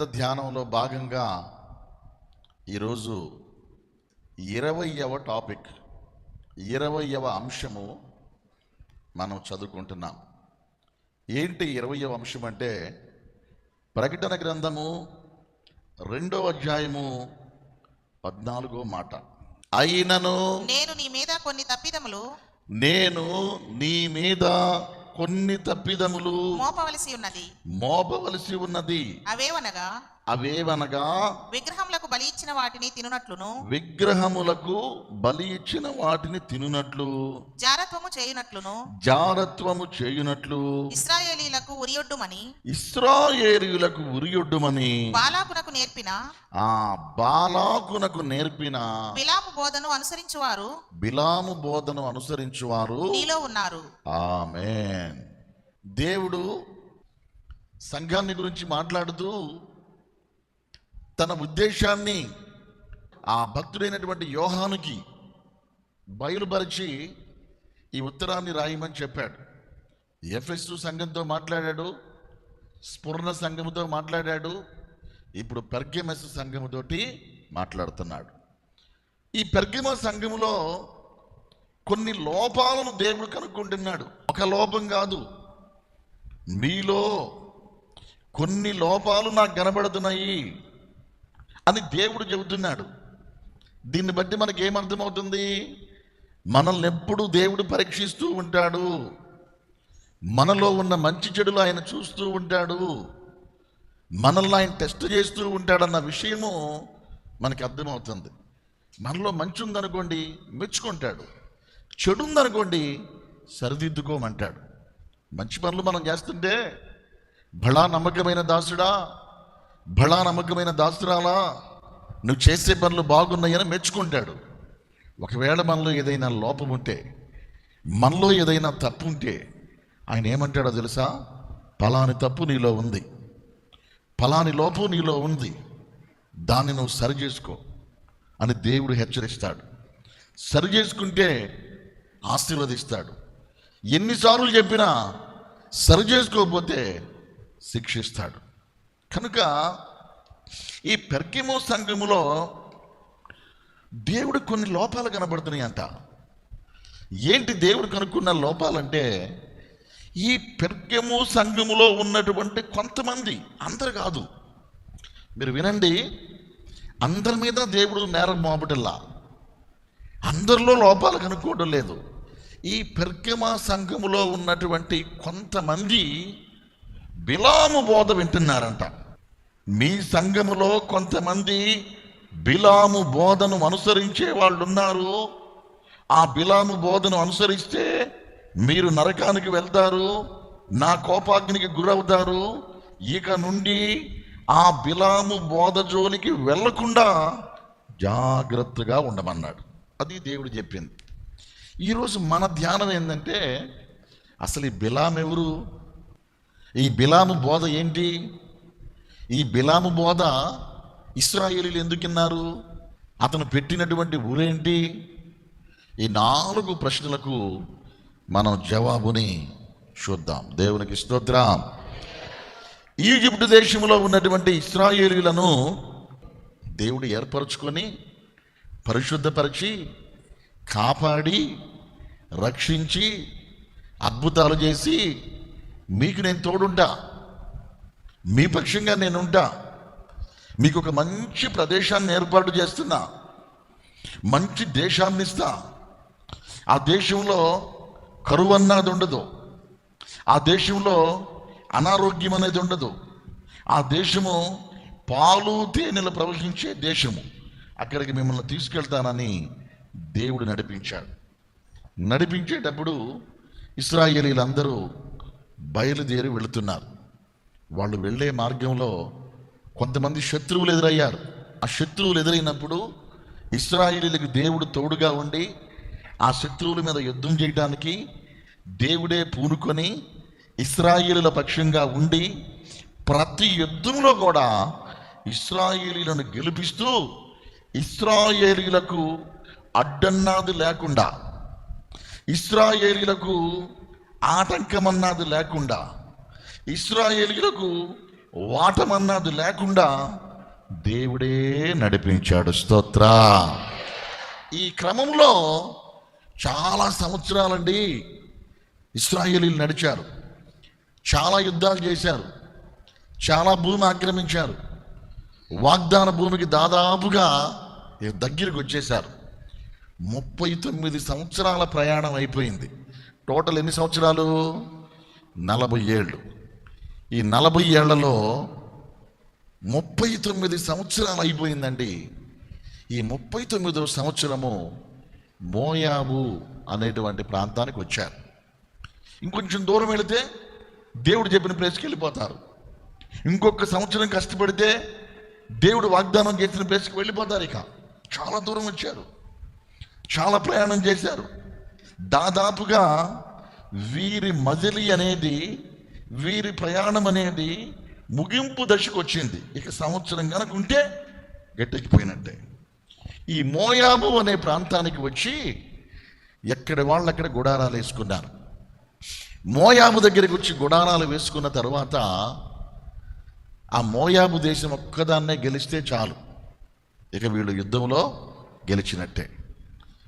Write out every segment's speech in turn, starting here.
గ్రంథ ధ్యానంలో భాగంగా ఈరోజు ఇరవయవ టాపిక్ ఇరవయవ అంశము మనం చదువుకుంటున్నాం. ఏంటి ఇరవయవ అంశం అంటే ప్రకటన గ్రంథము రెండో అధ్యాయము పద్నాలుగో మాట. అయినను నేను నీ మీద కొన్ని తప్పిదములు నేను నీ మీద కొన్ని తప్పిదములు మోపవలసి ఉన్నది. మోపవలసి ఉన్నది. అవేవనగా అవేవనగా విగ్రహములకు బలి ఇచ్చిన వాటిని తినునట్లును? విగ్రహములకు బలి ఇచ్చిన వాటిని తినునట్లు. జారత్వము చేయునట్లును? జారత్వము చేయునట్లు. ఇస్రాయేలీలకు ఉరియొడ్డుమని? ఇస్రాయేలీయులకు ఉరియొడ్డుమని. బాలాకునకు నేర్పిన? ఆ బాలాకునకు నేర్పిన. బిలాము బోధను అనుసరించువారు? బిలాము బోధను అనుసరించువారు. నీలో ఉన్నారు. ఆమేన్. దేవుడు సంఘాన్ని గురించి మాట్లాడుతూ తన ఉద్దేశాన్ని ఆ భక్తుడైనటువంటి యోహానుకి బయలుపరిచి ఈ ఉత్తరాన్ని రాయమని చెప్పాడు. ఎఫ్ఎస్ సంఘంతో మాట్లాడాడు స్ఫురణ సంఘముతో మాట్లాడాడు ఇప్పుడు పెర్గెమస్ సంఘముతోటి మాట్లాడుతున్నాడు. ఈ పెర్గెమ సంఘములో కొన్ని లోపాలను దేవుడు కనుక్కుంటున్నాడు. ఒక లోపం కాదు మీలో కొన్ని లోపాలు నాకు కనబడుతున్నాయి. అని దేవుడు చెబుతున్నాడు. దీన్ని బట్టి మనకి ఏమర్థమవుతుంది మనల్ని ఎప్పుడు దేవుడు పరీక్షిస్తూ ఉంటాడు. మనలో ఉన్న మంచి చెడులు ఆయన చూస్తూ ఉంటాడు. మనల్ని ఆయన టెస్ట్ చేస్తూ ఉంటాడన్న విషయము మనకి అర్థమవుతుంది. మనలో మంచి ఉందనుకోండి మెచ్చుకుంటాడు. చెడు ఉందనుకోండి సరిదిద్దుకోమంటాడు. మంచి పనులు మనం చేస్తుంటే భళా నమ్మకమైన దాసుడా బళా నమ్మకమైన దాసురాలా నువ్వు చేసే పనులు బాగున్నాయని మెచ్చుకుంటాడు. ఒకవేళ మనలో ఏదైనా లోపం ఉంటే మనలో ఏదైనా తప్పు ఉంటే ఆయన ఏమంటాడో తెలుసా? పలాని తప్పు నీలో ఉంది. పలాని లోపం నీలో ఉంది. దాన్ని నువ్వు సరి చేసుకో అని దేవుడు హెచ్చరిస్తాడు. సరి చేసుకుంటే ఆశీర్వదిస్తాడు. ఎన్నిసార్లు చెప్పినా సరి చేసుకోకపోతే శిక్షిస్తాడు. కనుక ఈ పెర్కిము సంఘములో దేవుడు కొన్ని లోపాలు కనబడుతున్నాయి అంట. ఏంటి దేవుడు కనుక్కున్న లోపాలంటే ఈ పెర్కెము సంఘములో ఉన్నటువంటి కొంతమంది అందరు కాదు. మీరు వినండి అందరి మీద దేవుడు నేరం మోపటల్లా అందరిలో లోపాలు కనుక్కోవడం లేదు. ఈ పెర్గమ సంఘములో ఉన్నటువంటి కొంతమంది బిలాము బోధ వింటున్నారంట. మీ సంఘములో కొంతమంది బిలాము బోధను అనుసరించే వాళ్ళు ఉన్నారు ఆ బిలాము బోధను అనుసరిస్తే మీరు నరకానికి వెళ్తారు నా కోపాగ్నికి గురవుతారు. ఇక నుండి ఆ బిలాము బోధ జోలికి వెళ్ళకుండా జాగ్రత్తగా ఉండమన్నాడు. అది దేవుడు చెప్పింది. ఈరోజు మన ధ్యానం ఏంటంటే అసలు ఈ బిలాం ఎవరు? ఈ బిలాము బోధ ఏంటి? ఈ బిలాము బోధ ఇస్రాయేలీలు ఎందుకున్నారు అతను పెట్టినటువంటి ఊరేంటి? ఈ నాలుగు ప్రశ్నలకు మనం జవాబుని చూద్దాం. దేవునికి స్తోత్రం. ఈజిప్ట్ దేశంలో ఉన్నటువంటి ఇస్రాయేలీలను దేవుడు ఏర్పరచుకొని పరిశుద్ధపరిచి కాపాడి రక్షించి అద్భుతాలు చేసి మీకు నేను తోడుంటా మీ పక్షంగా నేనుంటా మీకు ఒక మంచి ప్రదేశాన్ని ఏర్పాటు చేస్తున్నా. మంచి దేశాన్ని ఇస్తా ఆ దేశంలో కరువు అన్నది ఉండదు. ఆ దేశంలో అనారోగ్యం అనేది ఉండదు. ఆ దేశము పాలు తేనెలు ప్రవహించే దేశము. అక్కడికి మిమ్మల్ని తీసుకెళ్తానని దేవుడు నడిపించాడు. నడిపించేటప్పుడు ఇస్రాయేలీలందరూ బయలుదేరి వెళుతున్నారు. వాళ్ళు వెళ్ళే మార్గంలో కొంతమంది శత్రువులు ఎదురయ్యారు. ఆ శత్రువులు ఎదురైనప్పుడు ఇస్రాయిలీలకు దేవుడు తోడుగా ఉండి ఆ శత్రువుల మీద యుద్ధం చేయడానికి దేవుడే పూనుకొని ఇస్రాయేలుల పక్షంగా ఉండి ప్రతి యుద్ధంలో కూడా ఇస్రాయేలీలను గెలిపిస్తూ ఇస్రాయేలీలకు అడ్డన్నాది లేకుండా ఇస్రాయేలీలకు ఆటంకమన్నది లేకుండా ఇస్రాయేలీలకు వాటమన్నది లేకుండా దేవుడే నడిపించాడు. స్తోత్ర. ఈ క్రమంలో చాలా సంవత్సరాలండి ఇస్రాయేలీలు నడిచారు. చాలా యుద్ధాలు చేశారు. చాలా భూమి ఆక్రమించారు. వాగ్దాన భూమికి దాదాపుగా దగ్గరికి వచ్చేశారు. ముప్పై తొమ్మిది సంవత్సరాల ప్రయాణం అయిపోయింది. టోటల్ ఎన్ని సంవత్సరాలు? నలభై ఏళ్ళు. ఈ నలభై ఏళ్ళలో ముప్పై తొమ్మిది సంవత్సరాలు అయిపోయిందండి. ఈ ముప్పై తొమ్మిదవ సంవత్సరము మోయాబు అనేటువంటి ప్రాంతానికి వచ్చారు. ఇంకొంచెం దూరం వెళితే దేవుడు చెప్పిన ప్లేస్కి వెళ్ళిపోతారు. ఇంకొక సంవత్సరం కష్టపడితే దేవుడు వాగ్దానం చేసిన ప్లేస్కి వెళ్ళిపోతారు ఇక. చాలా దూరం వచ్చారు. చాలా ప్రయాణం చేశారు. దాదాపుగా వీరి మజిలి అనేది వీరి ప్రయాణం అనేది ముగింపు దశకు వచ్చింది. ఇక సంవత్సరం కనుక ఉంటే గట్టెక్కిపోయినట్టే. ఈ మోయాబు అనే ప్రాంతానికి వచ్చి ఎక్కడి వాళ్ళు అక్కడ గుడారాలు వేసుకున్నారు. మోయాబు దగ్గరికి వచ్చి గుడారాలు వేసుకున్న తర్వాత ఆ మోయాబు దేశం ఒక్కదాన్నే గెలిస్తే చాలు. ఇక వీళ్ళు యుద్ధంలో గెలిచినట్టే.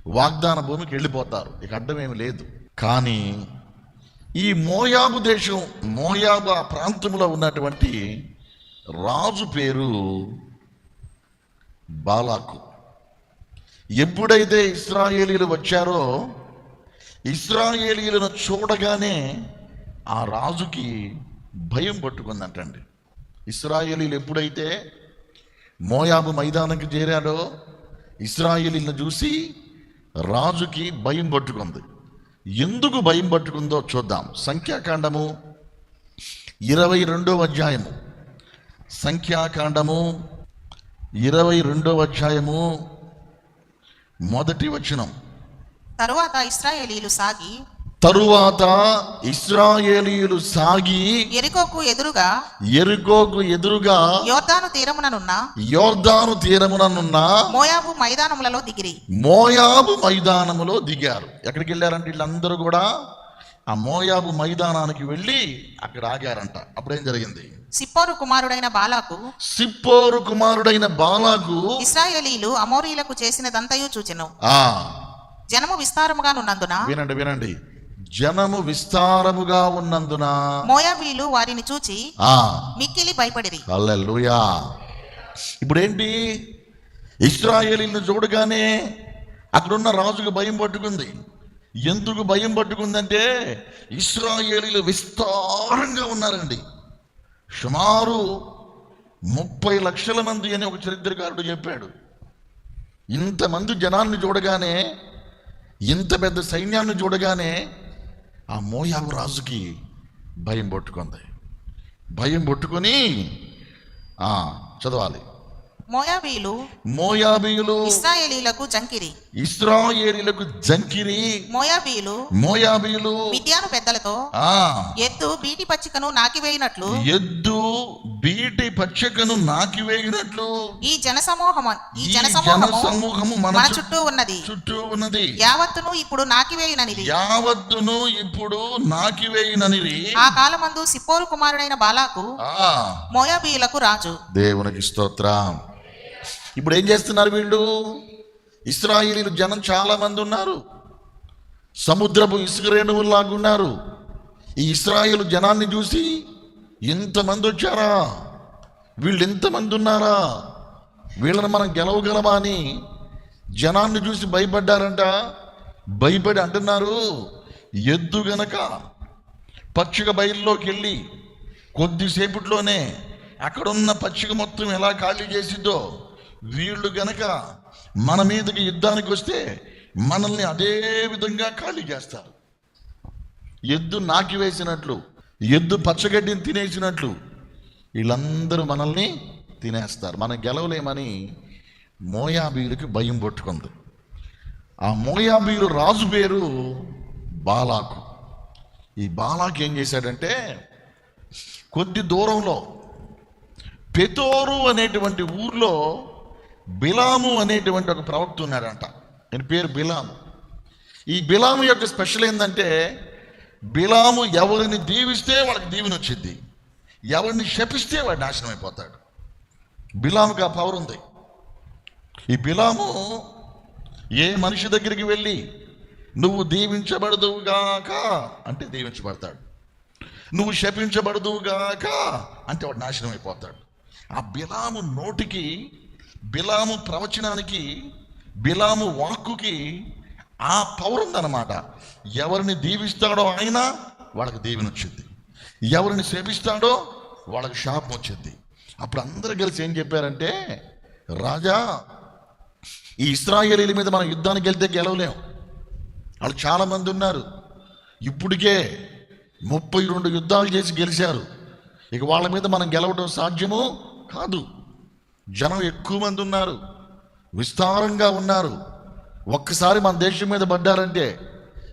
వాగ్దాన భూమికి వెళ్ళిపోతారు. ఇక అడ్డమేమి లేదు. కానీ ఈ మోయాబు దేశం మోయాబు ఆ ప్రాంతంలో ఉన్నటువంటి రాజు పేరు బాలాకు. ఎప్పుడైతే ఇస్రాయేలీలు వచ్చారో ఇస్రాయేలీలను చూడగానే ఆ రాజుకి భయం పట్టుకుందంటండి. ఇస్రాయేలీలు ఎప్పుడైతే మోయాబు మైదానంకి చేరాడో ఇస్రాయేలీలను చూసి రాజుకి భయం పట్టుకుంది. ఎందుకు భయం పట్టుకుందో చూద్దాం. సంఖ్యాకాండము ఇరవై రెండవ అధ్యాయము. సంఖ్యాకాండము ఇరవై రెండవ అధ్యాయము మొదటి వచనం. తరువాత ఇస్రాయేలీలు సాగి తరువాత ఇస్రాయేలీయులు సాగి ఎరికోకు ఎదురుగా ఎరుకోకు ఎదురుగా యోర్దాను తీరముననున్న యోర్దాను తీరముననున్న మోయాబు మైదానములలో దిగిరి. మోయాబు మైదానములో దిగారు. ఎక్కడికి వెళ్ళారంటే వీళ్ళందరూ కూడా ఆ మోయాబు మైదానానికి వెళ్ళి అక్కడ ఆగారంట. అప్పుడేం జరిగింది? సిప్పోరు కుమారుడైన బాలాకు సిప్పోరు కుమారుడైన బాలాకు ఇస్రాయేలీలు అమోరీలకు చేసినదంతయు చూచెను. ఆ. జనము విస్తారముగా నున్నందున వినండి వినండి. జనము విస్తారముగా ఉన్నందున మోయాబీలు వారిని చూచి ఆ. మిక్కిలి భయపడిరి. హల్లెలూయా. ఇప్పుడేంటి? ఇస్రాయేలీలను చూడగానే అక్కడున్న రాజుకు భయం పట్టుకుంది. ఎందుకు భయం పట్టుకుందంటే ఇస్రాయేలీలు విస్తారంగా ఉన్నారండి. సుమారు ముప్పై లక్షల మంది అని ఒక చరిత్రకారుడు చెప్పాడు. ఇంతమంది జనాన్ని చూడగానే ఇంత పెద్ద సైన్యాన్ని చూడగానే ఆ మోయాబు రాజుకి భయం పట్టుకుంది. భయం పట్టుకొని చదవాలి. మోయాబీలు మోయాబీయులు ఇస్రాయేలీలకు జంకిరి. ఇస్రాయేలీలకు జంకిరి. మోయాబీలు మోయాబీయులు మిద్యాను పెద్దలతో ఆ. ఎద్దు బీటి పచ్చికను నాకివేయినట్లు. ఎద్దు బీటి పచ్చికను నాకివేగినట్లు ఈ జనసమూహం ఈ జనసమూహము మన చుట్టూ ఉన్నది. చుట్టూ ఉన్నది. యావత్తును ఇప్పుడు నాకివేయుననిది యావత్తును ఇప్పుడు నాకివేయిననిది ఆ కాలమందు సిప్పోరు కుమారుడైన బాలాకు ఆ. మోయాబీయులకు రాజు. దేవునికి స్తోత్రం. ఇప్పుడు ఏం చేస్తున్నారు వీళ్ళు? ఇస్రాయిలీలు జనం చాలామంది ఉన్నారు. సముద్రపు ఇసుక రేణువుల్లాగా ఉన్నారు. ఈ ఇస్రాయిలు జనాన్ని చూసి ఎంతమంది వచ్చారా? వీళ్ళు ఎంతమంది ఉన్నారా? వీళ్ళని మనం గెలవగలమా అని జనాన్ని చూసి భయపడ్డారంట. భయపడి అంటున్నారు. ఎద్దు గనక పచ్చిక బయల్లోకి వెళ్ళి కొద్దిసేపట్లోనే అక్కడున్న పచ్చిక మొత్తం ఎలా ఖాళీ చేసిందో వీళ్ళు గనక మన మీదకి యుద్ధానికి వస్తే మనల్ని అదే విధంగా ఖాళీ చేస్తారు. ఎద్దు నాకి వేసినట్లు ఎద్దు పచ్చగడ్డిని తినేసినట్లు వీళ్ళందరూ మనల్ని తినేస్తారు. మనం గెలవలేమని మోయాబీలకు భయం పట్టుకుంది. ఆ మోయాబీలు రాజు పేరు బాలాకు. ఈ బాలాకు ఏం చేశాడంటే కొద్ది దూరంలో పెతోరు అనేటువంటి ఊర్లో బిలాము అనేటువంటి ఒక ప్రవక్త ఉన్నాడంట. ఆయన పేరు బిలాము. ఈ బిలాము యొక్క స్పెషల్ ఏంటంటే బిలాము ఎవరిని దీవిస్తే వాళ్ళకి దీవెన వచ్చింది ఎవరిని శపిస్తే వాడు నాశనం అయిపోతాడు. బిలాముకి ఆ పవర్ ఉంది. ఈ బిలాము ఏ మనిషి దగ్గరికి వెళ్ళి నువ్వు దీవించబడదువుగాక అంటే దీవించబడతాడు. నువ్వు శపించబడదువుగాక అంటే వాడు నాశనం అయిపోతాడు. ఆ బిలాము నోటికి బిలాము ప్రవచనానికి బిలాము వాక్కుకి ఆ పవర్ ఉందన్నమాట ఎవరిని దీవిస్తాడో ఆయన వాళ్ళకి దీవెన వచ్చింది ఎవరిని శపిస్తాడో వాళ్ళకి శాపం వచ్చింది అప్పుడు అందరు కలిసి ఏం చెప్పారంటే రాజా ఈ ఇస్రాయేలీల మీద మనం యుద్ధానికి వెళ్తే గెలవలేం. వాళ్ళు చాలామంది ఉన్నారు. ఇప్పటికే ముప్పై రెండు యుద్ధాలు చేసి గెలిచారు. ఇక వాళ్ళ మీద మనం గెలవడం సాధ్యము కాదు. జనం ఎక్కువ మంది ఉన్నారు. విస్తారంగా ఉన్నారు. ఒక్కసారి మన దేశం మీద పడ్డారంటే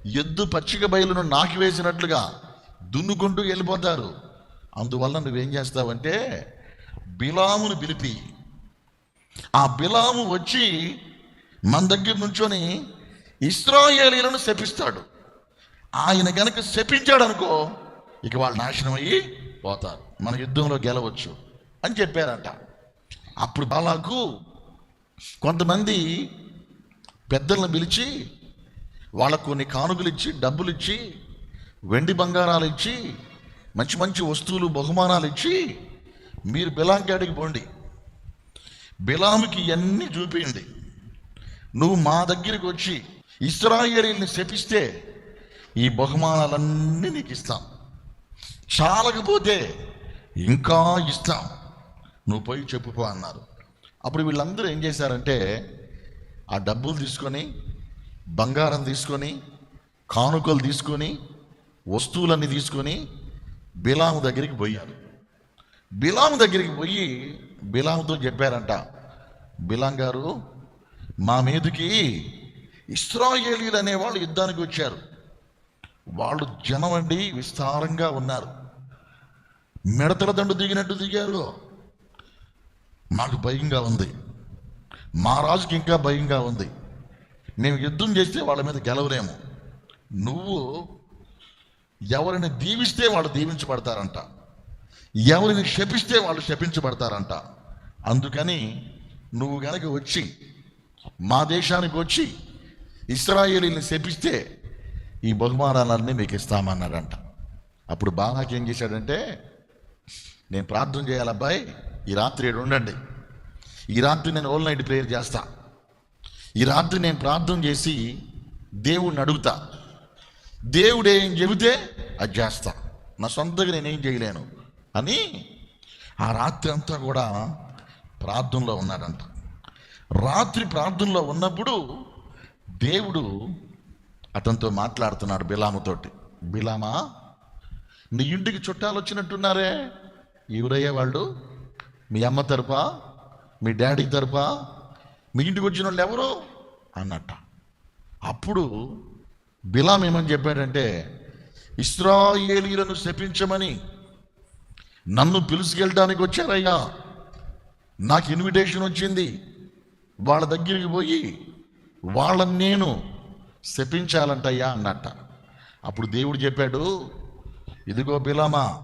ఎద్దు పచ్చిక బయలును నాకివేసినట్లుగా దున్నుకుంటూ వెళ్ళిపోతారు. అందువల్ల నువ్వేం చేస్తావంటే బిలామును పిలిపి ఆ బిలాము వచ్చి మన దగ్గర నుంచొని ఇస్రాయేలీలను శపిస్తాడు. ఆయన కనుక శపించాడు అనుకో ఇక వాళ్ళు నాశనం అయ్యి పోతారు. మన యుద్ధంలో గెలవచ్చు అని చెప్పారంట. అప్పుడు బాలాకు కొంతమంది పెద్దలను పిలిచి వాళ్ళకు కొన్ని కానుకలు ఇచ్చి డబ్బులు ఇచ్చి వెండి బంగారాలు ఇచ్చి మంచి మంచి వస్తువులు బహుమానాలు ఇచ్చి మీరు బిలాంకాడికి పోండి. బిలాముకి ఇవన్నీ చూపించండి. నువ్వు మా దగ్గరికి వచ్చి ఇస్రాయేలీని శపిస్తే ఈ బహుమానాలన్నీ నీకు ఇస్తాం చాలకపోతే ఇంకా ఇస్తాం. నువ్వు పోయి చెప్పుకో అన్నారు. అప్పుడు వీళ్ళందరూ ఏం చేశారంటే ఆ డబ్బులు తీసుకొని బంగారం తీసుకొని కానుకలు తీసుకొని వస్తువులన్నీ తీసుకొని బిలాము దగ్గరికి పోయారు. బిలాము దగ్గరికి పోయి బిలాముతో చెప్పారంట బిలాం గారు మా మీదకి ఇస్రాయేలీలు అనేవాళ్ళు యుద్ధానికి వచ్చారు. వాళ్ళు జనం అండి విస్తారంగా ఉన్నారు. మిడతల దండు దిగినట్టు దిగారు. మాకు భయంగా ఉంది. మా రాజుకి ఇంకా భయంగా ఉంది. మేము యుద్ధం చేస్తే వాళ్ళ మీద గెలవలేము. నువ్వు ఎవరిని దీవిస్తే వాళ్ళు దీవించబడతారంట. ఎవరిని శపిస్తే వాళ్ళు శపించబడతారంట. అందుకని నువ్వు గనక వచ్చి మా దేశానికి వచ్చి ఇస్రాయేలీని శపిస్తే ఈ బహుమానాలన్నీ మీకు ఇస్తామన్నాడంట. అప్పుడు బాలాకి ఏం చేశాడంటే నేను ప్రార్థన చేయాలి అబ్బాయి ఈ రాత్రి ఈడ ఉండండి. ఈ రాత్రి నేను ఓల్ నైట్ ప్రేయర్ చేస్తా. ఈ రాత్రి నేను ప్రార్థన చేసి దేవుణ్ణి అడుగుతా. దేవుడు ఏం చెబితే అది చేస్తా. నా సొంతగా నేనేం చేయలేను. అని ఆ రాత్రి అంతా కూడా ప్రార్థనలో ఉన్నాడంట. రాత్రి ప్రార్థనలో ఉన్నప్పుడు దేవుడు అతనితో మాట్లాడుతున్నాడు బిలామతోటి బిలామా నీ ఇంటికి చుట్టాలు వచ్చినట్టున్నారే? ఎవరయ్యే వాళ్ళు? మీ అమ్మ తరపా? మీ డాడీ తరపా? మీ ఇంటికి వచ్చిన వాళ్ళు ఎవరు? అన్నట్ట. అప్పుడు బిలాం ఏమని చెప్పాడంటే ఇస్రాయేలీలను శపించమని నన్ను పిలుచుకెళ్ళడానికి వచ్చారయ్యా. నాకు ఇన్విటేషన్ వచ్చింది. వాళ్ళ దగ్గరికి పోయి వాళ్ళని నేను శపించాలంటయ్యా అన్నట్ట. అప్పుడు దేవుడు చెప్పాడు ఇదిగో బిలామా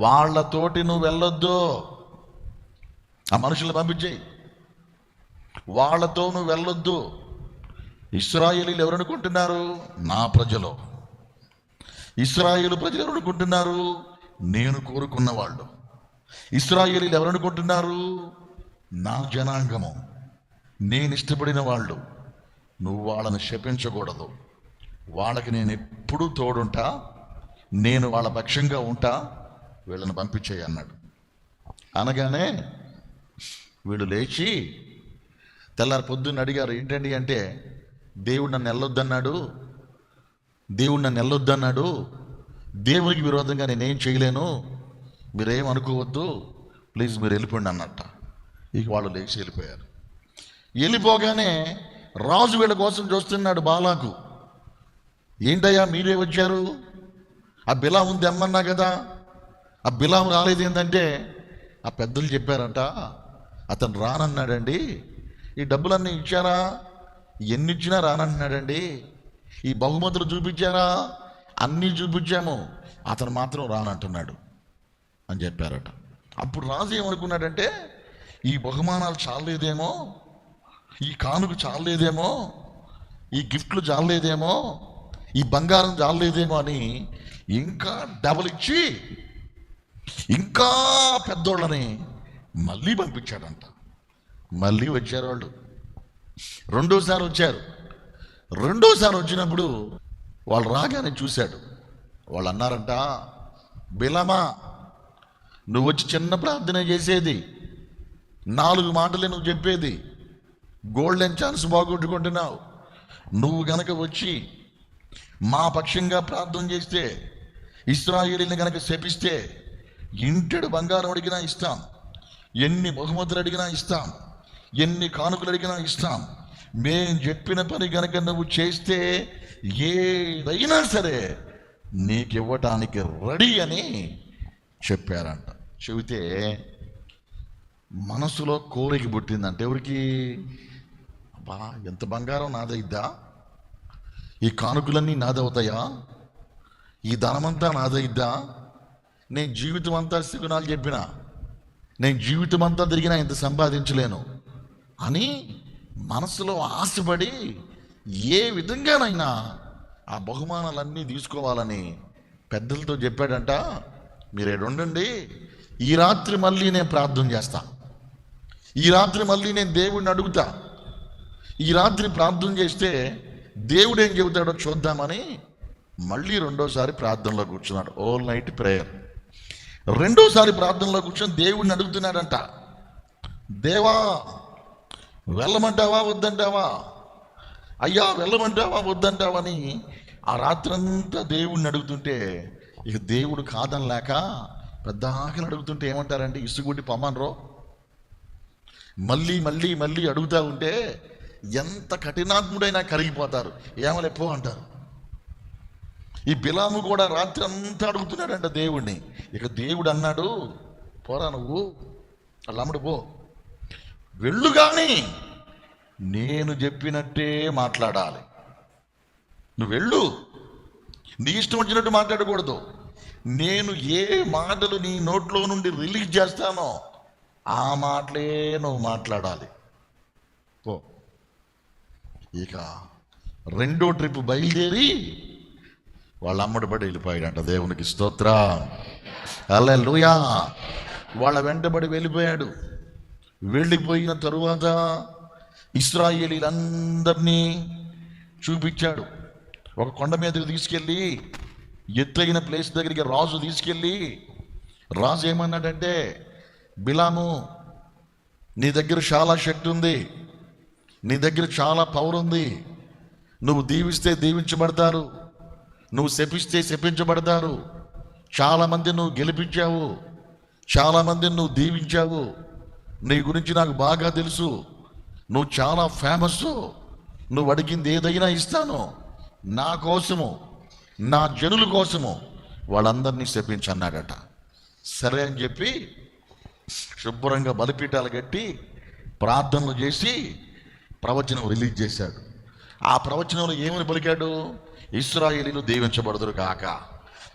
వాళ్ళతోటి నువ్వు వెళ్ళొద్దు. ఆ మనుషులు పంపించేయి. వాళ్ళతో నువ్వు వెళ్ళొద్దు. ఇస్రాయేలీలు ఎవరు అనుకుంటున్నారు? నా ప్రజలు. ఇస్రాయేలు ప్రజలు ఎవరు అనుకుంటున్నారు? నేను కోరుకున్న వాళ్ళు. ఇస్రాయేలీలు ఎవరు అనుకుంటున్నారు? నా జనాంగము. నేను ఇష్టపడిన వాళ్ళు. నువ్వు వాళ్ళని శపించకూడదు. వాళ్ళకి నేను ఎప్పుడూ తోడుంటా. నేను వాళ్ళ పక్షంగా ఉంటా. వీళ్ళని పంపించేయి అన్నాడు. అనగానే వీడు లేచి తెల్లారి పొద్దున్న అడిగారు ఏంటండి అంటే దేవుడు నన్ను వెళ్ళొద్దన్నాడు దేవుడు నన్ను వెళ్ళొద్దన్నాడు దేవునికి విరోధంగా నేనేం చేయలేను? మీరేం అనుకోవద్దు? ప్లీజ్ మీరు వెళ్ళిపోండి అన్నట్ట. ఇక వాళ్ళు లేచి వెళ్ళిపోయారు. వెళ్ళిపోగానే రాజు వీళ్ళ కోసం చూస్తున్నాడు బాలాకు. ఏంటయ్యా మీరే వచ్చారు? ఆ బిలా ఉంది అమ్మన్నా కదా? ఆ బిలాం రాలేదు ఏంటంటే ఆ పెద్దలు చెప్పారంట అతను రానన్నాడండి. ఈ డబ్బులన్నీ ఇచ్చారా? ఎన్ని ఇచ్చినా రానంటున్నాడండి ఈ బహుమతులు చూపించారా? అన్నీ చూపించాము. అతను మాత్రం రానంటున్నాడు. అని చెప్పారట. అప్పుడు రాజు ఏమనుకున్నాడంటే ఈ బహుమానాలు చాలేదేమో ఈ కానుక చాలేదేమో ఈ గిఫ్ట్లు చాలేదేమో ఈ బంగారం చాలేదేమో అని ఇంకా డబల్ ఇచ్చి ఇంకా పెద్దోళ్ళని మళ్ళీ పంపించాడంట. మళ్ళీ వచ్చారు వాళ్ళు. రెండోసారి వచ్చారు. రెండోసారి వచ్చినప్పుడు వాళ్ళు రాగానే చూశాడు. వాళ్ళు అన్నారంట బిలమా నువ్వు వచ్చి చిన్న ప్రార్థన చేసేది. నాలుగు మాటలే నువ్వు చెప్పేది. గోల్డెన్ ఛాన్స్ బాగొట్టుకుంటున్నావు. నువ్వు గనక వచ్చి మా పక్షంగా ప్రార్థన చేస్తే ఇస్రాయేలీని గనక శపిస్తే ఇంటెడు బంగారం అడిగినా ఇస్తాం. ఎన్ని బహుమతులు అడిగినా ఇస్తాం. ఎన్ని కానుకలు అడిగినా ఇస్తాం. మేం చెప్పిన పని గనక నువ్వు చేస్తే ఏదైనా సరే నీకు ఇవ్వటానికి రెడీ అని చెప్పారంట. చెబితే మనసులో కోరిక పుట్టిందంటే. ఎవరికి? అబ్బా ఎంత బంగారం నాదైద్దా ఈ కానుకలన్నీ నాదవుతాయా ఈ ధనమంతా నాదైద్దా నేను జీవితం అంతా సిగుణాలు చెప్పిన నేను జీవితం అంతా తిరిగినా ఇంత సంపాదించలేను. అని మనసులో ఆశపడి ఏ విధంగానైనా ఆ బహుమానాలన్నీ తీసుకోవాలని పెద్దలతో చెప్పాడంట మీరు ఉండండి. ఈ రాత్రి మళ్ళీ నేను ప్రార్థన చేస్తా. ఈ రాత్రి మళ్ళీ నేను దేవుడిని అడుగుతా. ఈ రాత్రి ప్రార్థన చేస్తే దేవుడు ఏం చెబుతాడో చూద్దామని మళ్ళీ రెండోసారి ప్రార్థనలో కూర్చున్నాడు. ఓల్ నైట్ ప్రేయర్ రెండోసారి ప్రార్థనలో కూర్చొని దేవుడిని అడుగుతున్నాడంట. దేవా వెళ్ళమంటావా వద్దంటావా? అయ్యా వెళ్ళమంటావా వద్దంటావని ఆ రాత్రంతా దేవుడిని అడుగుతుంటే ఇక దేవుడు కాదనలేక పెద్ద ఆకలి అడుగుతుంటే ఏమంటారంటే ఇసుగుడ్డి పమ్మనరో మళ్ళీ మళ్ళీ మళ్ళీ అడుగుతూ ఉంటే ఎంత కఠినాత్ముడైనా కరిగిపోతారు. ఏమలేపో అంటారు. ఈ బిలాము కూడా రాత్రి అంతా అడుగుతున్నాడంట దేవుణ్ణి. ఇక దేవుడు అన్నాడు పోరా నువ్వు అల్లమ్ముడు పో. వెళ్ళు కానీ నేను చెప్పినట్టే మాట్లాడాలి. నువ్వు వెళ్ళు. నీ ఇష్టం వచ్చినట్టు మాట్లాడకూడదు. నేను ఏ మాటలు నీ నోట్లో నుండి రిలీజ్ చేస్తానో ఆ మాటలే నువ్వు మాట్లాడాలి. పో. ఇక రెండో ట్రిప్ బయలుదేరి వాళ్ళ అమ్మడిపడి వెళ్ళిపోయాడంట. దేవునికి స్తోత్ర. అలా లూయా వాళ్ళ వెంటబడి వెళ్ళిపోయాడు. వెళ్ళిపోయిన తరువాత ఇస్రాయేలీలందరినీ చూపించాడు. ఒక కొండ మీదకి తీసుకెళ్ళి ఎత్తైన ప్లేస్ దగ్గరికి రాజు తీసుకెళ్ళి రాజు ఏమన్నాడంటే బిలాము నీ దగ్గర చాలా శక్తి ఉంది. నీ దగ్గర చాలా పవర్ ఉంది. నువ్వు దీవిస్తే దీవించబడతారు. నువ్వు శపిస్తే శపించబడతారు. చాలామంది నువ్వు గెలిపించావు. చాలామందిని నువ్వు దీవించావు. నీ గురించి నాకు బాగా తెలుసు. నువ్వు చాలా ఫేమస్ నువ్వు అడిగింది ఏదైనా ఇస్తాను. నా కోసము నా జనుల కోసము వాళ్ళందరినీ శపించన్నాడట. సరే అని చెప్పి శుభ్రంగా బలిపీఠాలు కట్టి ప్రార్థనలు చేసి ప్రవచనం రిలీజ్ చేశాడు. ఆ ప్రవచనంలో ఏమని పలికాడు? ఇస్రాయేలీలు దీవించబడదురు కాక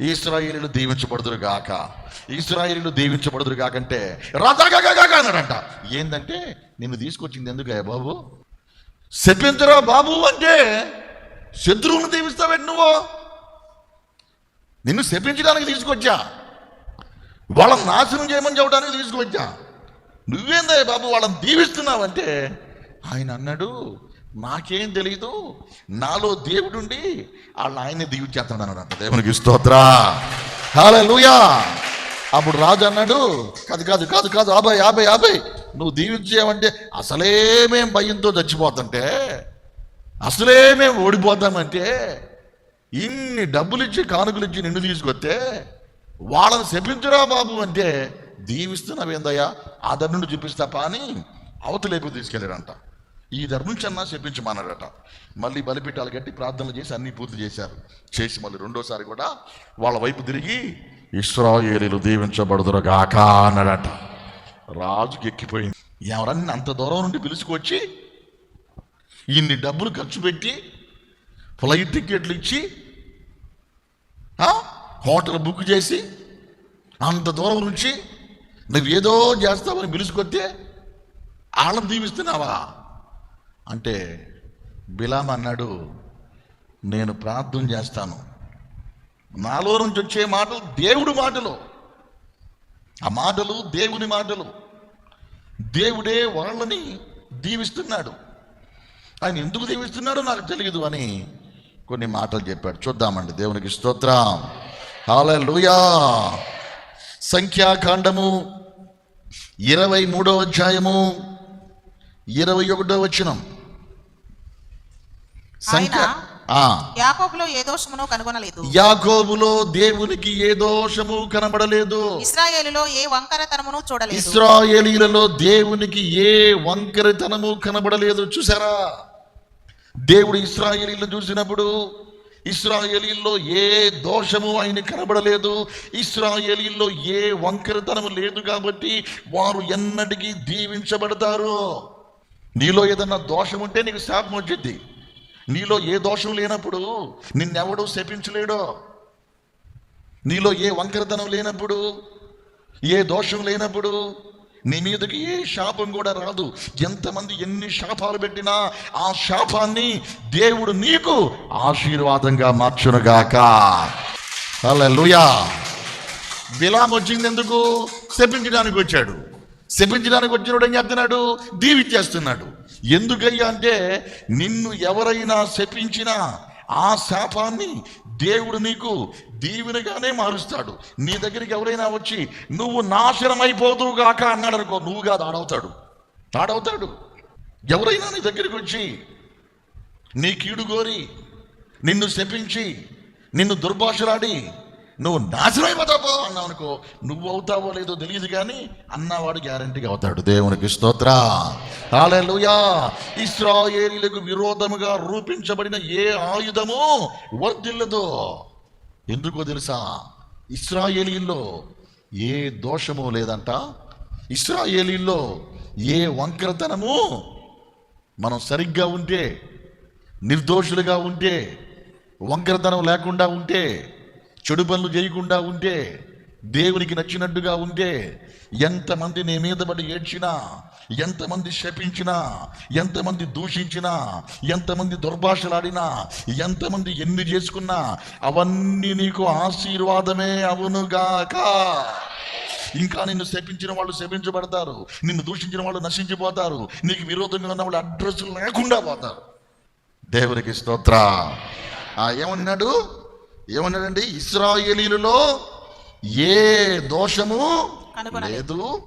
ఇస్రాయేలీలు దీవించబడదురు గాక. ఇస్రాయేలీలు దీవించబడదురు కాకంటే రాజాగా అన్నాడంట. ఏంటంటే నిన్ను తీసుకొచ్చింది ఎందుకు బాబు? శపించరా బాబు అంటే శత్రువును దీవిస్తావే నువ్వు? నిన్ను శపించడానికి తీసుకొచ్చా? వాళ్ళని నాశనం చేయమని చెప్పడానికి తీసుకొచ్చా? నువ్వేందయ్య బాబు వాళ్ళని దీవిస్తున్నావంటే ఆయన అన్నాడు నాకేం తెలియదు నాలో దేవుడుండి వాళ్ళ ఆయన్ని దీవించేస్తాడు అన్నాడు దేవునికి స్తోత్ర. హల్లెలూయా. అప్పుడు రాజు అన్నాడు కాదు కాదు కాదు కాదు ఆబాయ్ యాభై యాభై నువ్వు దీవించేవంటే అసలే మేం భయంతో చచ్చిపోతుంటే అసలే మేము ఓడిపోతామంటే ఇన్ని డబ్బులు ఇచ్చి కానుకలు ఇచ్చి నిన్ను తీసుకొస్తే వాళ్ళని శపించురా బాబు అంటే దీవిస్తున్నావేందయ్యా? ఆ ధర నుండి చూపిస్తాపా అని అవతలేపు తీసుకెళ్ళాడంట. ఈ ధర నుంచి అన్నా మళ్ళీ బలిపీఠాలు కట్టి ప్రార్థనలు చేసి అన్ని పూర్తి చేశారు. చేసి మళ్ళీ రెండోసారి కూడా వాళ్ళ వైపు తిరిగి ఇస్రాయేలీలు దీవించబడుదురు గాక అన్నాడట రాజుకి ఎక్కిపోయింది. ఎవరన్నా అంత దూరం నుండి పిలుచుకొచ్చి ఇన్ని డబ్బులు ఖర్చు పెట్టి ఫ్లైట్ టికెట్లు ఇచ్చి హోటల్ బుక్ చేసి అంత దూరం నుంచి నువ్వు ఏదో చేస్తావని పిలుచుకొస్తే వాళ్ళని దీవిస్తున్నావా? అంటే బిలాం అన్నాడు నేను ప్రార్థన చేస్తాను. నాలో నుంచి వచ్చే మాటలు దేవుడి మాటలు. ఆ మాటలు దేవుని మాటలు. దేవుడే వాళ్ళని దీవిస్తున్నాడు. ఆయన ఎందుకు దీవిస్తున్నాడో నాకు తెలియదు అని కొన్ని మాటలు చెప్పాడు. చూద్దామండి దేవునికి స్తోత్రం. హల్లెలూయా. సంఖ్యాకాండము ఇరవై మూడో అధ్యాయము ఇరవై ఒకటో వచనం. యాకోబులో ఏ దోషమును కనుగొనలేదు. యాకోబులో దేవునికి ఏ దోషము కనబడలేదు. ఇస్రాయేలులో ఏ వంకరతనమును చూడలేదు. ఇస్రాయేలీలలో దేవునికి ఏ వంకరతనము కనబడలేదు చూసారా? దేవుడు ఇస్రాయేలీలను చూసినప్పుడు ఇస్రాయేలీల్లో ఏ దోషము ఆయన కనబడలేదు. ఇస్రాయేలీల్లో ఏ వంకరతనము లేదు కాబట్టి వారు ఎన్నటికీ దీవించబడతారు. నీలో ఏదన్నా దోషం ఉంటే నీకు శాపం వచ్చింది నీలో ఏ దోషం లేనప్పుడు నిన్నెవడూ శపించలేడో? నీలో ఏ వంకరతనం లేనప్పుడు ఏ దోషం లేనప్పుడు నీ మీదకి ఏ శాపం కూడా రాదు. ఎంతమంది ఎన్ని శాపాలు పెట్టినా ఆ శాపాన్ని దేవుడు నీకు ఆశీర్వాదంగా మార్చునుగాక. లూయా బిలాం వచ్చింది ఎందుకు? శపించడానికి వచ్చాడు. శపించడానికి వచ్చినప్పుడు ఏం చెప్తున్నాడు దీవిచ్చేస్తున్నాడు ఎందుకయ్యా అంటే నిన్ను ఎవరైనా శపించినా ఆ శాపాన్ని దేవుడు నీకు దీవెనగానే మారుస్తాడు. నీ దగ్గరికి ఎవరైనా వచ్చి నువ్వు నాశనం అయిపోదువు గాక అన్నాడు అనుకో నువ్వు కాదు ఆడవుతాడు. ఆడవుతాడు. ఎవరైనా నీ దగ్గరికి వచ్చి నీ కీడుగోరి నిన్ను శపించి నిన్ను దుర్భాషలాడి నువ్వు నాశనం అయిపోతావో అన్నావు అనుకో నువ్వు అవుతావో లేదో తెలియదు కానీ అన్నవాడు గ్యారంటీగా అవుతాడు. దేవునికి స్తోత్ర హల్లెలూయా. ఇస్రాయేలీలకు విరోధముగా రూపించబడిన ఏ ఆయుధము వర్ధిల్లదు. ఎందుకో తెలుసా? ఇస్రాయేలీల్లో ఏ దోషము లేదంట. ఇస్రాయేలీల్లో ఏ వంకరతనము మనం సరిగ్గా ఉంటే నిర్దోషులుగా ఉంటే వంకరతనం లేకుండా ఉంటే చెడు పనులు చేయకుండా ఉంటే దేవునికి నచ్చినట్టుగా ఉంటే ఎంతమంది నీ మీద పడి ఏడ్చినా ఎంతమంది శపించినా ఎంతమంది దూషించినా ఎంతమంది దుర్భాషలాడినా ఎంతమంది ఎన్ని చేసుకున్నా అవన్నీ నీకు ఆశీర్వాదమే అవునుగాక ఇంకా నిన్ను శపించిన వాళ్ళు శపించబడతారు నిన్ను దూషించిన వాళ్ళు నశించిపోతారు నీకు విరోధంగా ఉన్న వాళ్ళు అడ్రస్ లేకుండా పోతారు. దేవునికి స్తోత్ర. ఆ, ఏమన్నాడు? ఏమన్నాడండి? ఇస్రాయేలీలలో ఏ దోషము. లేదు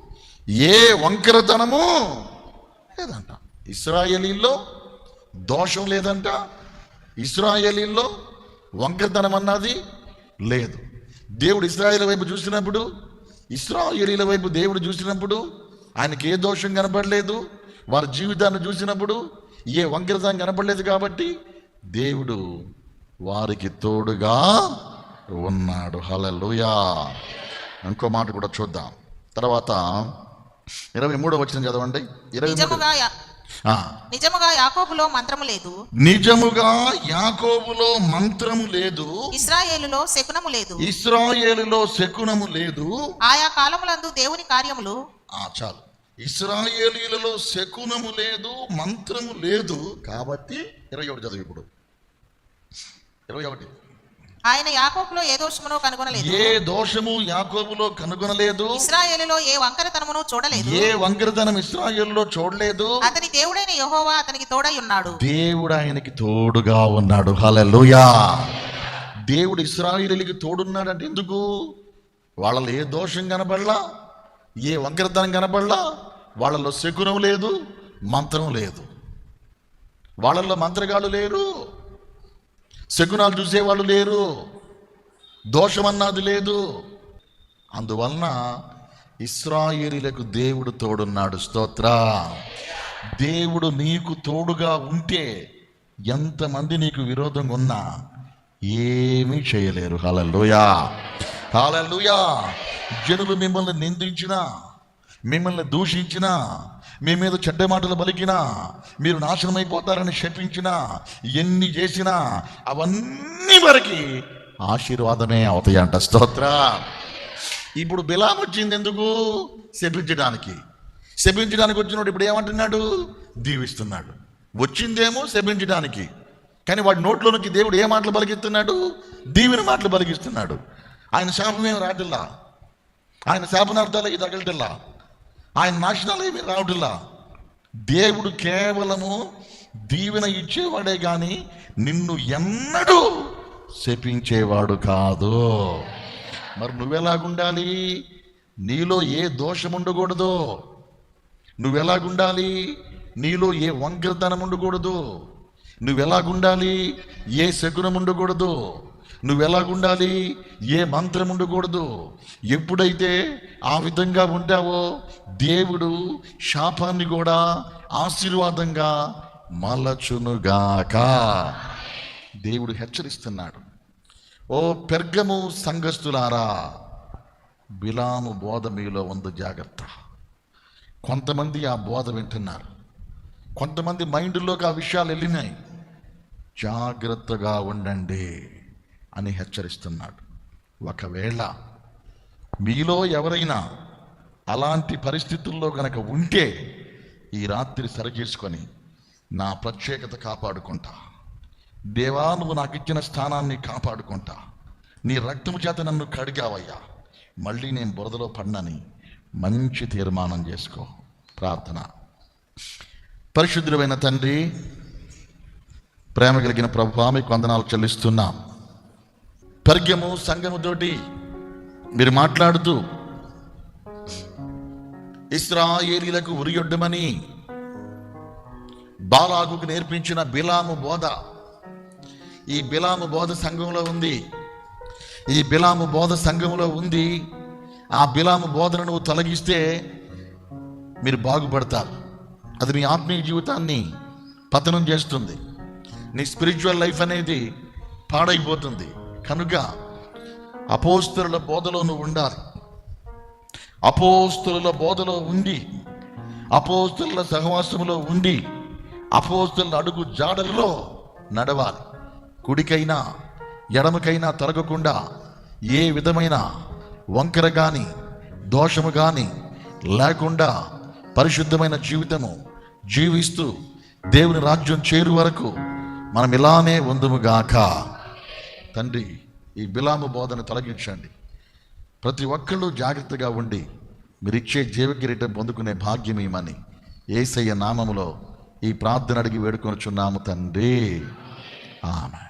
ఏ వంకరతనము లేదంట. ఇస్రాయేలీల్లో దోషం లేదంట. ఇస్రాయేలీల్లో వంకరతనం అన్నది లేదు. దేవుడు ఇస్రాయేల్ వైపు చూసినప్పుడు ఇస్రాయేలీల వైపు దేవుడు చూసినప్పుడు ఆయనకి ఏ దోషం కనపడలేదు. వారి జీవితాన్ని చూసినప్పుడు ఏ వంకరతనం కనపడలేదు కాబట్టి దేవుడు వారికి తోడుగా ఉన్నాడు. హల్లెలూయా. ఇంకో మాట కూడా చూద్దాం. తర్వాత ఇరవై మూడో వచ్చిన చదవండి. ఇరవై. నిజముగా యాకోబులో మంత్రము లేదు. నిజముగా యాకోబులో మంత్రము లేదు. ఇస్రాయేలులో శకునము లేదు. ఇస్రాయేలులో శకునము లేదు. ఆయా కాలములందు దేవుని కార్యములు. ఆ చాలు. ఇస్రాయేలీలలో శకునము లేదు మంత్రము లేదు. కాబట్టి ఇరవై ఒకటి చదువు ఇప్పుడు. ఇరవై ఒకటి. ఆయన యాకోబులో ఏ దోషమును కనుగొనలేదు. ఏ దోషము యాకోబులో కనుగొనలేదు. ఇస్రాయేలులో ఏ వంకరతనమును చూడలేదు. ఏ వంకరతనం ఇస్రాయేలులో చూడలేదు. అతని దేవుడైన యెహోవా అతనికి తోడై ఉన్నాడు. దేవుడు ఆయనకి తోడుగా ఉన్నాడు. హల్లెలూయా. దేవుడు ఇస్రాయిలీలకి తోడున్నాడంటే ఎందుకు? వాళ్ళలో ఏ దోషం కనబడలా? ఏ వంకరతనం కనబడలా? వాళ్ళలో శకునం లేదు మంత్రం లేదు. వాళ్ళల్లో మంత్రగాళ్ళు లేరు. శకునాలు చూసేవాళ్ళు లేరు. దోషం అన్నది లేదు. అందువలన ఇస్రాయేలీలకు దేవుడు తోడున్నాడు. స్తోత్ర. దేవుడు నీకు తోడుగా ఉంటే ఎంతమంది నీకు విరోధంగా ఉన్నా ఏమీ చేయలేరు. హలలుయా హలలుయా జనులు మిమ్మల్ని నిందించినా మిమ్మల్ని దూషించినా మీ మీద చెడ్డ మాటలు పలికినా మీరు నాశనమైపోతారని శపించినా ఎన్ని చేసినా అవన్నీ వరకు ఆశీర్వాదమే అవుతాయంట. స్తోత్ర. ఇప్పుడు బిలాం వచ్చింది ఎందుకు? శపించడానికి. శపించడానికి వచ్చినప్పుడు ఇప్పుడు ఏమంటున్నాడు? దీవిస్తున్నాడు. వచ్చిందేమో శపించడానికి. కానీ వాడి నోట్లో నుంచి దేవుడు ఏ మాటలు పలికిస్తున్నాడు? దీవిన మాటలు పలికిస్తున్నాడు. ఆయన శాపం ఏమి రాటిల్లా? ఆయన శాపనార్థాలు ఇది తగలటిల్లా? ఆయన నాశనాలు ఏమి రావటిల్లా దేవుడు కేవలము దీవెన ఇచ్చేవాడే కానీ నిన్ను ఎన్నడూ శపించేవాడు కాదు. మరి నువ్వెలాగుండాలి? నీలో ఏ దోషం ఉండకూడదు నువ్వెలాగుండాలి? నీలో ఏ వంకరతనం ఉండకూడదు నువ్వెలాగుండాలి? ఏ శకునం ఉండకూడదు నువ్వు ఎలాగుండాలి ఏ మంత్రం ఉండకూడదు ఎప్పుడైతే ఆ విధంగా ఉంటావో దేవుడు శాపాన్ని కూడా ఆశీర్వాదంగా మలచునుగాక. దేవుడు హెచ్చరిస్తున్నాడు. ఓ పెర్గము సంఘస్థులారా బిలాము బోధ మీలో ఉంది జాగ్రత్త. కొంతమంది ఆ బోధ వింటున్నారు. కొంతమంది మైండ్లోకి ఆ విషయాలు వెళ్ళినాయి జాగ్రత్తగా ఉండండి. అని హెచ్చరిస్తున్నాడు. ఒకవేళ మీలో ఎవరైనా అలాంటి పరిస్థితుల్లో గనక ఉంటే ఈ రాత్రి సరిచేసుకొని నా ప్రత్యేకత కాపాడుకుంటా. దేవా నువ్వు నాకు ఇచ్చిన స్థానాన్ని కాపాడుకుంటా. నీ రక్తము చేత నన్ను కడిగావయ్యా. మళ్ళీ నేను బురదలో పడినని మంచి తీర్మానం చేసుకో. ప్రార్థన. పరిశుద్ధుడైన తండ్రి ప్రేమ కలిగిన ప్రభు మీకు వందనాలు చెల్లిస్తున్నాం. పర్గ్యము సంఘముతోటి మీరు మాట్లాడుతూ ఇస్రాయేలీలకు ఉరియొడ్డమని బాలాకుకు నేర్పించిన బిలాము బోధ. ఈ బిలాము బోధ సంఘంలో ఉంది. ఈ బిలాము బోధ సంఘంలో ఉంది. ఆ బిలాము బోధన నువ్వు తొలగిస్తే మీరు బాగుపడతారు. అది మీ ఆత్మీయ జీవితాన్ని పతనం చేస్తుంది. నీ స్పిరిచువల్ లైఫ్ అనేది పాడైపోతుంది. కనుక అపోస్తుల బోధలో నువ్వు ఉండాలి. అపోస్తుల బోధలో ఉండి అపోస్తుల సహవాసంలో ఉండి అపోస్తుల అడుగు జాడలలో నడవాలి. కుడికైనా ఎడమకైనా తరగకుండా ఏ విధమైన వంకర కానీ దోషము కానీ లేకుండా పరిశుద్ధమైన జీవితము జీవిస్తూ దేవుని రాజ్యం చేరు వరకు మనం ఇలానే ఉందముగాక తండ్రి ఈ బిలాము బోధన తొలగించండి. ప్రతి ఒక్కళ్ళు జాగ్రత్తగా ఉండి మీరు ఇచ్చే జీవకిరీటం పొందుకునే భాగ్యం ఏమని ఏసయ్య నామములో ఈ ప్రార్థన అడిగి వేడుకొనుచున్నాము తండ్రి. ఆమె